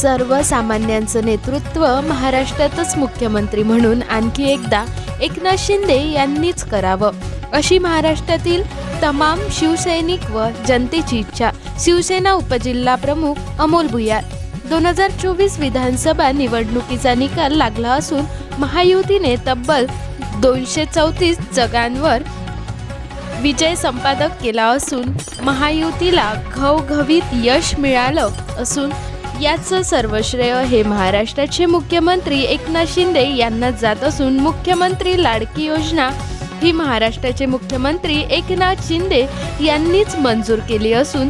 सर्वसामान्यांचं नेतृत्व महाराष्ट्रातच मुख्यमंत्री म्हणून आणखी एकदा एकनाथ शिंदे यांनीच करावं. अशी महाराष्ट्रातील तमाम शिवसैनिक व जनतेची इच्छा. शिवसेना उपजिल्हा प्रमुख अमोल भुयार. दोन हजार चोवीस विधानसभा निवडणुकीचा निकाल लागला असून महायुतीने तब्बल दोनशे चौतीस जगांवर विजय संपादक केला असून महायुतीला घवघवीत यश मिळालं असून याचं सर्व श्रेय हे महाराष्ट्राचे मुख्यमंत्री एकनाथ शिंदे यांना जात असून मुख्यमंत्री लाडकी योजना ही महाराष्ट्राचे मुख्यमंत्री एकनाथ शिंदे यांनीच मंजूर केली असून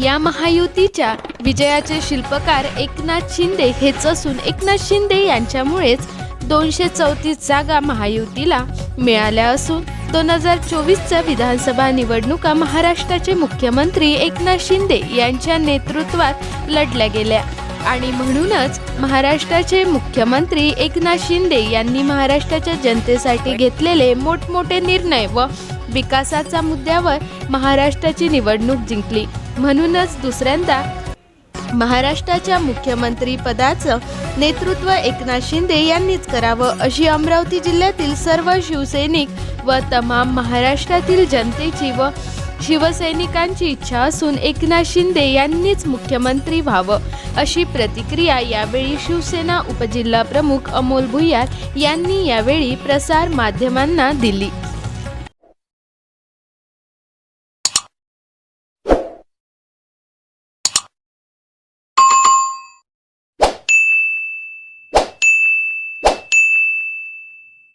या महायुतीच्या विजयाचे शिल्पकार एकनाथ शिंदे हेच असून एकनाथ शिंदे यांच्यामुळेच दोनशे चौतीस जागा महायुतीला मिळाल्या असून दोन हजार चोवीसच्या विधानसभा निवडणुका महाराष्ट्राचे मुख्यमंत्री एकनाथ शिंदे यांच्या नेतृत्वात लढल्या गेल्या. आणि म्हणूनच महाराष्ट्राचे मुख्यमंत्री एकनाथ शिंदे यांनी महाराष्ट्राच्या जनतेसाठी घेतलेले मोठमोठे निर्णय व विकासाच्या मुद्द्यावर महाराष्ट्राची निवडणूक जिंकली. म्हणूनच दुसऱ्यांदा महाराष्ट्राच्या मुख्यमंत्री पदाचं नेतृत्व एकनाथ शिंदे यांनीच करावं अशी अमरावती जिल्ह्यातील सर्व शिवसैनिक व तमाम महाराष्ट्रातील जनतेची व शिवसैनिकांची इच्छा असून एकनाथ शिंदे यांनीच मुख्यमंत्री व्हावं अशी प्रतिक्रिया यावेळी शिवसेना उपजिल्हा प्रमुख अमोल भुयार यांनी यावेळी प्रसार माध्यमांना दिली.